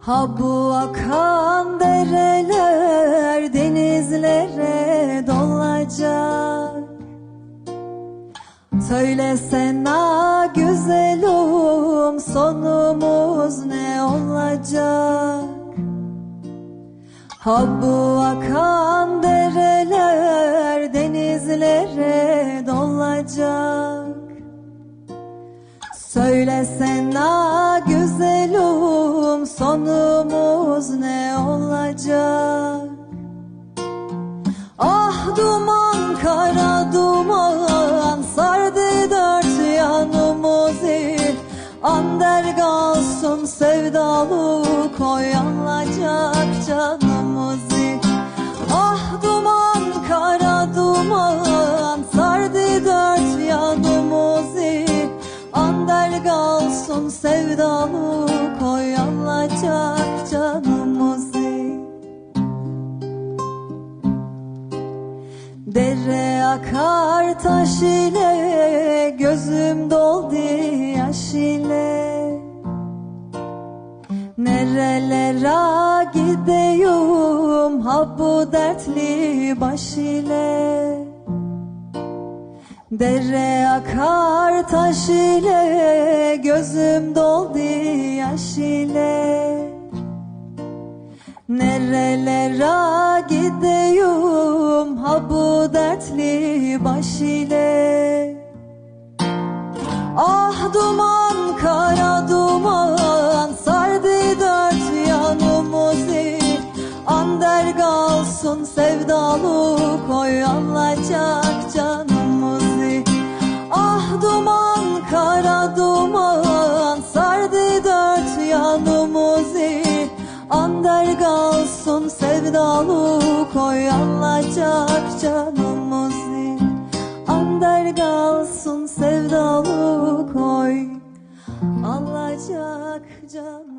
Ha bu akan dereler denizlere dolacak. Söylesene güzelim sonumuz ne olacak? Ha bu akan dereler denizlere dolacak. Söylesene güzelim sonumuz ne olacak? Ah duman kara duman sardı dört yanımızı. Ander kalsın sevdalı koyanlacak canımızı sevdalı koyanlacak canımızı Dere akar taş ile Gözüm doldu yaş ile. Nerelere gideyim Ha bu dertli baş ile Dere akar taş ile Gözüm doldu yaş ile. Nerelere gideyim ha bu dertli baş ile. Ah duman kara duman sardı dört yanımızı. Ander kalsın sevdalı koyanlacak canımızı olsun sevdalı koyalacak canımızın Ander kalsın sevdalı koy alacak canım